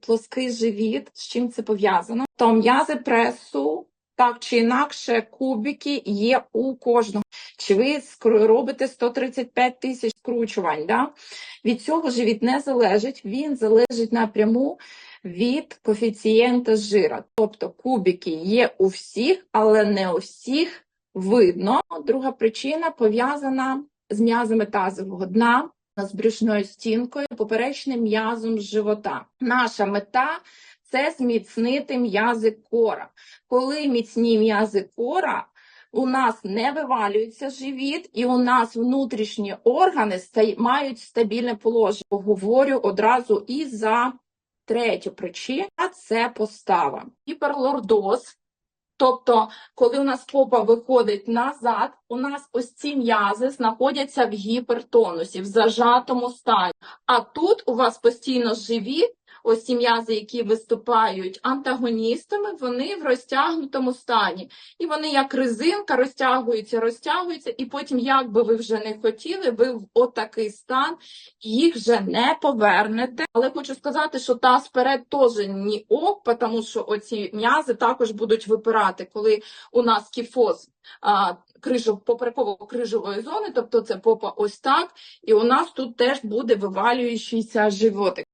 плоский живіт, з чим це пов'язано, то м'язи пресу, так чи інакше, кубики є у кожного. Чи ви робите 135 тисяч скручувань? Да? Від цього живіт не залежить, він залежить напряму від коефіцієнта жира. Тобто кубики є у всіх, але не у всіх видно. Друга причина пов'язана з м'язами тазового дна, з брюшною стінкою, поперечним м'язом живота. Наша мета це зміцнити м'язи кора. Коли міцні м'язи кора, у нас не вивалюється живіт, і у нас внутрішні органи мають стабільне положення. Говорю одразу і за третю причину це постава. Гіперлордоз. Тобто, коли у нас попа виходить назад, у нас ось ці м'язи знаходяться в гіпертонусі, в зажатому стані. А тут у вас постійно живіт, ось ці м'язи, які виступають антагоністами, вони в розтягнутому стані. І вони як резинка розтягуються, розтягуються, і потім, як би ви вже не хотіли, ви в отакий стан їх вже не повернете. Але хочу сказати, що таз вперед теж ні ок, тому що оці м'язи також будуть випирати, коли у нас кіфоз а, крижо, попереково-крижової зони, тобто це попа ось так, і у нас тут теж буде вивалюючийся животик.